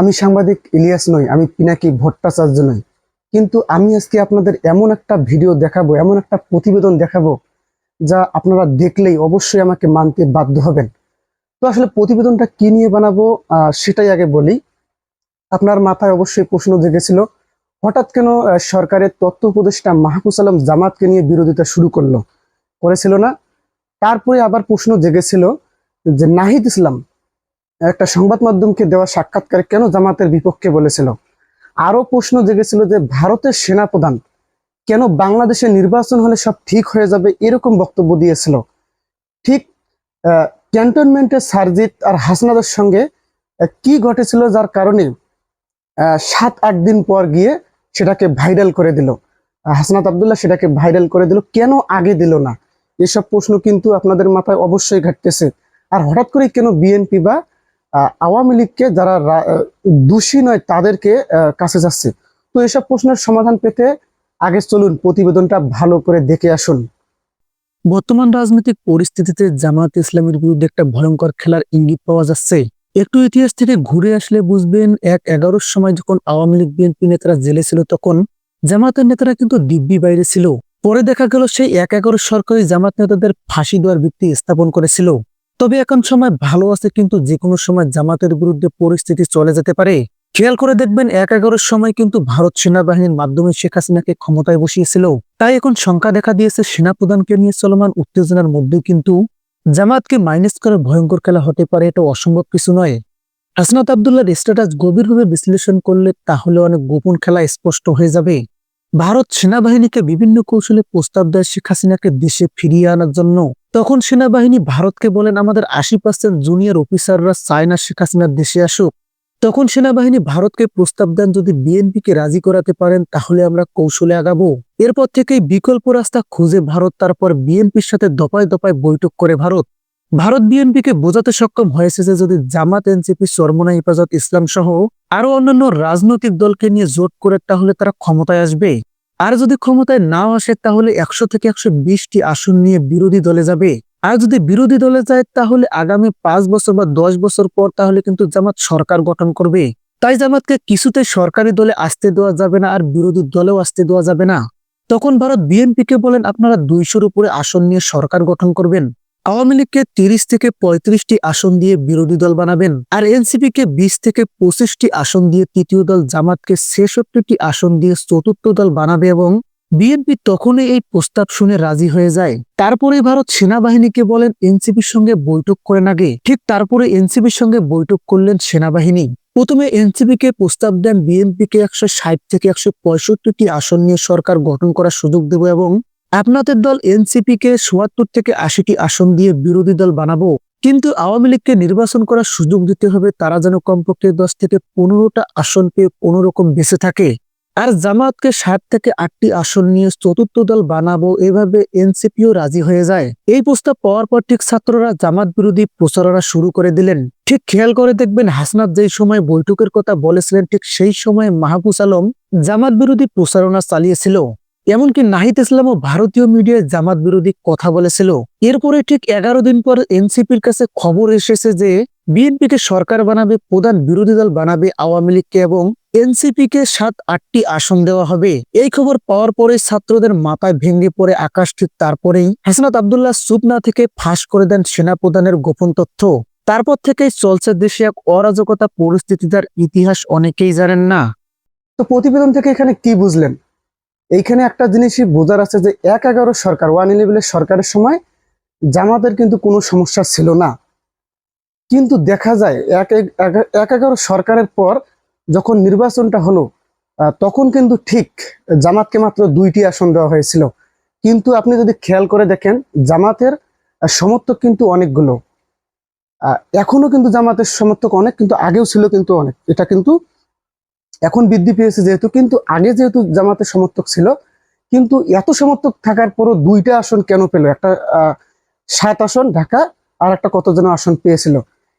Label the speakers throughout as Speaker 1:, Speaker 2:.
Speaker 1: আমি সাংবাদিক ইলিয়াস নই, আমি পিনাকি ভট্টাচার্য নই। কিন্তু আমি আজকে আপনাদের এমন একটা ভিডিও দেখাবো, এমন একটা প্রতিবেদন দেখাবো, যা আপনারা দেখলেই অবশ্যই আমাকে মানতে বাধ্য হবেন। তো আসলে প্রতিবেদনটা কি নিয়ে বানাবো সেটাই আগে বলি। আপনার মাথায় অবশ্যই প্রশ্ন জেগেছিল, হঠাৎ কেন সরকারের তথ্য উপদেষ্টা মাহফুজ আলম জামাতকে নিয়ে বিরোধিতা শুরু করল? করেছিল না? তারপরে আবার প্রশ্ন জেগেছিল যে নাহিদ ইসলাম একটা সংবাদ মাধ্যমকে দেওয়া সাক্ষাৎকারে কেন জামাতের বিপক্ষে বলেছিল? আরও প্রশ্ন জেগেছিল যে ভারতের সেনাপ্রধান কেন বাংলাদেশে নির্বাচন হলে সব ঠিক হয়ে যাবে এরকম বক্তব্য দিয়েছিল। ঠিক ক্যান্টনমেন্টের সারজিৎ আর হাসনাদের সঙ্গে কি ঘটেছিল যার কারণে সাত, আট দিন পর গিয়ে সেটাকে ভাইরাল করে দিল। হাসনাত আবদুল্লাহ সেটাকে ভাইরাল করে দিল, কেন আগে দিল না? এসব প্রশ্ন কিন্তু আপনাদের মাথায় অবশ্যই ঘাটতেছে। আর হঠাৎ করে কেন বিএনপি বা আওয়ামী লীগকে যারা দোষী নয় তাদেরকে কাছে যাচ্ছে। তো এসব প্রশ্নের সমাধান পেতে আগে চলুন প্রতিবেদনটা ভালো করে দেখে আসুন।
Speaker 2: বর্তমান রাজনৈতিক পরিস্থিতিতে জামাত ইসলামের বিরুদ্ধে একটা ভয়ঙ্কর খেলার ইঙ্গিত পাওয়া যাচ্ছে। একটু ইতিহাস থেকে ঘুরে আসলে বুঝবেন, এক এগারোর সময় যখন আওয়ামী লীগ, বিএনপি নেতারা জেলে ছিল তখন জামাতের নেতারা কিন্তু দিব্যি বাইরে ছিল। পরে দেখা গেল সেই এক এগারো সরকারি জামাত নেতাদের ফাঁসি দেওয়ার ভিত্তি স্থাপন করেছিল। তবে এখন সময় ভালো আছে, কিন্তু যে কোনো সময় জামাতের বিরুদ্ধে পরিস্থিতি চলে যেতে পারে। খেয়াল করে দেখবেন এক এগারোর সময় কিন্তু ভারত সেনাবাহিনীর মাধ্যমে শেখ হাসিনাকে ক্ষমতায় বসিয়েছিল। তাই এখন শঙ্কা দেখা দিয়েছে সেনাপ্রধানকে নিয়ে চলমান উত্তেজনার মধ্যে কিন্তু জামাতকে মাইনাস করে ভয়ঙ্কর খেলা হতে পারে এটা অসম্ভব কিছু নয়। হাসনাত আবদুল্লাহর স্ট্যাটাস গভীরভাবে বিশ্লেষণ করলে তাহলে অনেক গোপন খেলা স্পষ্ট হয়ে যাবে। ভারত সেনাবাহিনীকে বিভিন্ন কৌশলে প্রস্তাব দেয় শেখ হাসিনাকে দেশে ফিরিয়ে আনার জন্য। তখন সেনাবাহিনী ভারতকে বলেন, আমাদের আশি পার্সেন্ট জুনিয়র অফিসাররা চায় না শেখ হাসিনার দেশে আসুক। তখন সেনাবাহিনী ভারতকে প্রস্তাব দেন, যদি বিএনপিকে রাজি করাতে পারেন, তাহলে আমরা কৌশলে আগাবো। এরপর থেকেই বিকল্প রাস্তা খুঁজে ভারত, তারপর বিএনপির সাথে দপায় দপায় বৈঠক করে ভারত। ভারত বিএনপিকে বোঝাতে সক্ষম হয়েছে যে, যদি জামাত, এনসিপি চরমনা হেফাজত ইসলাম সহ আরও অন্যান্য রাজনৈতিক দলকে নিয়ে জোট করে, তাহলে তারা ক্ষমতায় আসবে। আর যদি ক্ষমতায় নাও আসে, তাহলে একশো থেকে একশো বিশটি আসন নিয়ে বিরোধী দলে যাবে। আর যদি বিরোধী দলে যায়, তাহলে আগামী পাঁচ বছর বা দশ বছর পর তাহলে কিন্তু জামাত সরকার গঠন করবে। তাই জামাতকে কিছুতে সরকারি দলে আসতে দেওয়া যাবে না, আর বিরোধী দলেও আসতে দেওয়া যাবে না। তখন ভারত বিএনপিকে বলেন, আপনারা দুইশোর উপরে আসন নিয়ে সরকার গঠন করবেন। আওয়ামী লীগকে তিরিশ থেকে পঁয়ত্রিশটি আসন দিয়ে বিরোধী দল বানাবেন আর এনসিপি কে বিশ থেকে পঁচিশটি আসন দিয়ে তৃতীয় দল জামাতকে ছেষট্টিটি আসন দিয়ে চতুর্থ দল বানাবে এবং বিএনপি তখনই এই প্রস্তাব শুনে রাজি হয়ে যায়। তারপরে ভারত সেনাবাহিনীকে বলেন এনসিপির সঙ্গে বৈঠক করেন আগে। ঠিক তারপরে এনসিপির সঙ্গে বৈঠক করলেন সেনাবাহিনী। প্রথমে এনসিপি কে প্রস্তাব দেন বিএনপি কে একশো ষাট থেকে একশো পঁয়ষট্টিটি আসন নিয়ে সরকার গঠন করার সুযোগ দেব এবং আপনাদের দল এনসিপি কে চুয়াত্তর থেকে আশিটি আসন দিয়ে বিরোধী দল বানাবো, কিন্তু আওয়ামী লীগকে নির্বাচন করার সুযোগ দিতে হবে তারা যেন কমপক্ষে দশ থেকে পনেরোটা আসন পেয়ে কোনো রকম বেঁচে থাকে। আর জামায়াতকে ষাট থেকে আটটি আসন নিয়ে চতুর্থ দল বানাবো এভাবে এনসিপিও রাজি হয়ে যায়। এই প্রস্তাব পাওয়ার পর ঠিক ছাত্ররা জামাত বিরোধী প্রচারণা শুরু করে দিলেন। ঠিক খেয়াল করে দেখবেন হাসনাত যেই সময় বৈঠকের কথা বলেছিলেন, ঠিক সেই সময় মাহফুজ আলম জামাত বিরোধী প্রচারণা চালিয়েছিল। এমনকি নাহিদ ইসলামও ভারতীয় মিডিয়ায় জামাত বিরোধী কথা বলেছিল। এরপরে ঠিক এগারো দিন পর এনসিপির কাছে খবর এসেছে যে বিএনপি কে সরকার বানাবে, প্রধান বিরোধী দল বানাবে আওয়ামী লীগকে এবং এনসিপি কে সাত, আটটি আসন দেওয়া হবে। এই খবর পাওয়ার পরে ছাত্রদের মাথায় ভেঙে পড়ে আকাশ ঠিক তারপরেই। হাসনাত আবদুল্লাহ সুপনা থেকে ফাঁস করে দেন সেনাপ্রধানের গোপন তথ্য। তারপর থেকেই চলছে দেশে এক অরাজকতা পরিস্থিতি যার ইতিহাস অনেকেই জানেন না।
Speaker 1: তো প্রতিবেদন থেকে এখানে কি বুঝলেন? এইখানে একটা জিনিসই বোঝার আছে যে এক এগারো সরকার ওয়ান ইলেভেনের সরকারের সময় জামাতের কিন্তু কোনো সমস্যা ছিল না। কিন্তু দেখা যায় এক এক- এগারো সরকারের পর যখন নির্বাচনটা হলো তখন কিন্তু ঠিক জামাতকে মাত্র দুইটি আসন দেওয়া হয়েছিল। কিন্তু আপনি যদি খেয়াল করে দেখেন, জামাতের সমর্থক কিন্তু অনেকগুলো। এখনও কিন্তু জামাতের সমর্থক অনেক, কিন্তু আগেও ছিল কিন্তু অনেক। এটা কিন্তু এখন বৃদ্ধি পেয়েছে যেহেতু, কিন্তু আগে যেহেতু জামাতের সমর্থক ছিল, কিন্তু এত সমর্থক থাকার পরও দুইটা আসন কেন পেল? একটা সাত আসন ঢাকা আর একটা কত যেন আসন পেয়েছিল?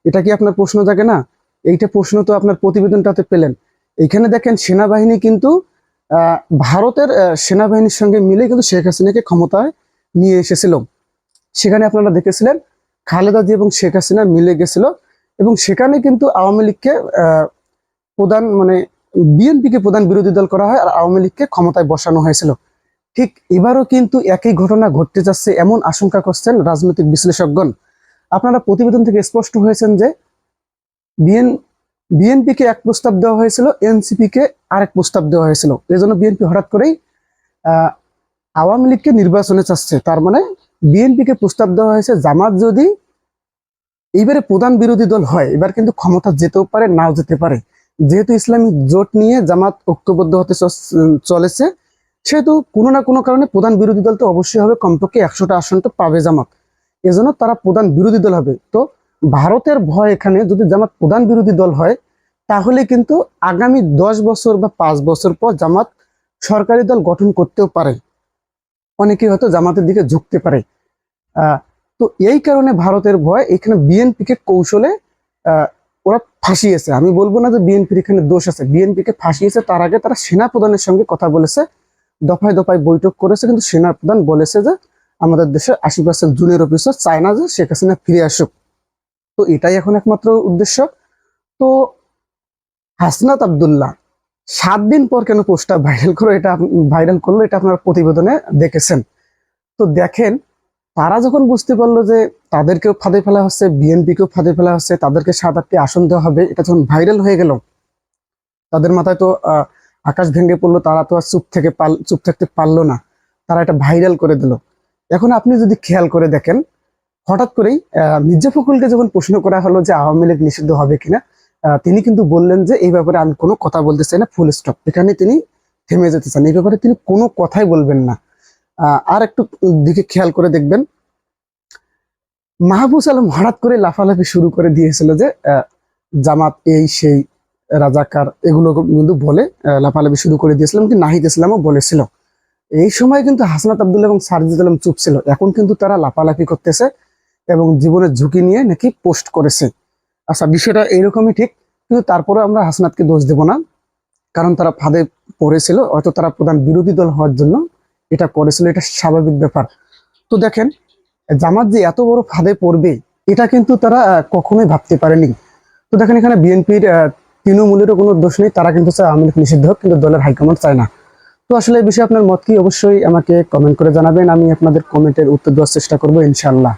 Speaker 1: এটা কি আপনার প্রশ্ন জাগে না? এইটা প্রশ্ন তো আপনার প্রতিবেদনটাতে পেলেন। এইখানে দেখেন সেনাবাহিনী কিন্তু ভারতের সেনাবাহিনীর সঙ্গে মিলে কিন্তু শেখ হাসিনাকে ক্ষমতায় নিয়ে এসেছিল। সেখানে আপনারা দেখেছিলেন খালেদা জি এবং শেখ হাসিনা মিলে গেছিল এবং সেখানে কিন্তু আওয়ামী লীগকে প্রধান মানে বিএনপিকে প্রধান বিরোধী দল করা হয় আর আওয়ামী লীগকে ক্ষমতায় বসানো হয়েছিল। ঠিক এবারও কিন্তু একই ঘটনা ঘটতে যাচ্ছে এমন আশঙ্কা করছেন রাজনৈতিক বিশ্লেষকগণ। আপনারা প্রতিবেদন থেকে স্পষ্ট হয়েছেন যে বিএন, বিএনপিকে এক প্রস্তাব দেওয়া হয়েছিল এনসিপি কে আরেক প্রস্তাব দেওয়া হয়েছিল। এজন্য বিএনপি হঠাৎ করেই আওয়ামী লীগকে নির্বাচনে চাচ্ছে। তার মানে বিএনপিকে প্রস্তাব দেওয়া হয়েছে, জামাত যদি এইবারে প্রধান বিরোধী দল হয়, এবার কিন্তু ক্ষমতা যেতেও পারে, নাও যেতে পারে। যেহেতু ইসলামিক জোট নিয়ে জামাত ঐক্যবদ্ধ হতে চলেছে, সেহেতু কোনো না কোনো কারণে প্রধান বিরোধী দল তো অবশ্যই হবে, কমপক্ষে একশোটা আসন তো পাবে জামাত। এজন্য তারা প্রধান বিরোধী দল হবে। তো ভারতের ভয় এখানে, যদি জামাত প্রধান বিরোধী দল হয়, তাহলে কিন্তু আগামী দশ বছর বা পাঁচ বছর পর জামাত সরকারি দল গঠন করতেও পারে। অনেকে হয়তো জামাতের দিকে ঝুঁকতে পারে। তো এই কারণে ভারতের ভয়, এখানে বিএনপিকে কৌশলে ওরা ফাঁসিয়েছে। আমি বলব না যে বিএনপির এখানে দোষ আছে। বিএনপিকে ফাঁসিয়েছে, তার আগে তারা সেনা প্রধানের সঙ্গে কথা বলেছে, দফায় দফায় বৈঠক করেছে, কিন্তু সেনা প্রধান বলেছে যে আমাদের দেশে আশি পার্সেন্ট জুনিয়র অফিসার চায় না যে, শেখ হাসিনা ফিরে আসুক। তো এটাই এখন একমাত্র উদ্দেশ্য। তো হাসনাত আবদুল্লাহ, সাত দিন পর কেন পোস্টটা ভাইরাল করো এটা ভাইরাল করল, এটা আপনার প্রতিবেদনে দেখেছেন। তো দেখেন তারা যখন বুঝতে পারল যে তাদেরকেও ফাঁদে ফেলা হচ্ছে, বিএনপিকেও ফাঁদে ফেলা হচ্ছে, তাদেরকে সাত আটটি আসন দেওয়া হবে, এটা যখন ভাইরাল হয়ে গেল, তাদের মাথায় তো আকাশ ভেঙে পড়ল, তারা তো আর চুপ থেকে পাল, চুপ থাকতে পারল না। তারা এটা ভাইরাল করে দিল। এখন আপনি যদি খেয়াল করে দেখেন, হঠাৎ করেই মির্জা ফখরুলকে যখন প্রশ্ন করা হলো যে আওয়ামী লীগ নিষিদ্ধ হবে কিনা তিনি কিন্তু বললেন যে এই ব্যাপারে আমি কোনো কথা বলতে চাই না ফুল স্টপ এখানে তিনি থেমে যেতে চান। এই ব্যাপারে তিনি কোনো কথাই বলবেন না। আর একটু দিকে খেয়াল করে দেখবেন। মাহবুস আলম হঠাৎ করে লাফালাফি শুরু করে দিয়েছিল যে জামাত এই, সেই, রাজাকার এগুলো কিন্তু বলে লাফালাফি শুরু করে দিয়েছিলাম কি নাহিদ ইসলামও বলেছিল। এই সময় কিন্তু হাসনাত আবদুল্লাহ এবং সারজিদ আলম চুপ ছিল। এখন কিন্তু তারা লাফালাফি করতেছে এবং জীবনের ঝুঁকি নিয়ে নাকি পোস্ট করেছে। আচ্ছা বিষয়টা এইরকমই ঠিক, কিন্তু তারপরে আমরা হাসনাতকে দোষ দেব না, কারণ তারা ফাঁদে পড়েছিল, হয়তো তারা প্রধান বিরোধী দল হওয়ার জন্য এটা করেছিল, এটা স্বাভাবিক ব্যাপার। তো দেখেন, জামাত যে এত বড় ফাঁদে পড়বে, এটা কিন্তু তারা কখনোই ভাবতে পারেনি। তো দেখেন এখানে বিএনপির তৃণমূলেরও কোনো দোষ নেই, তারা কিন্তু চায় আওয়ামী লীগ নিষিদ্ধ হোক কিন্তু দলের হাইকমান্ড চায় না। তো আসলে এই বিষয়ে আপনার মত কি? অবশ্যই আমাকে কমেন্ট করে জানাবেন, আমি আপনাদের কমেন্টের উত্তর দেওয়ার চেষ্টা করব ইনশাল্লাহ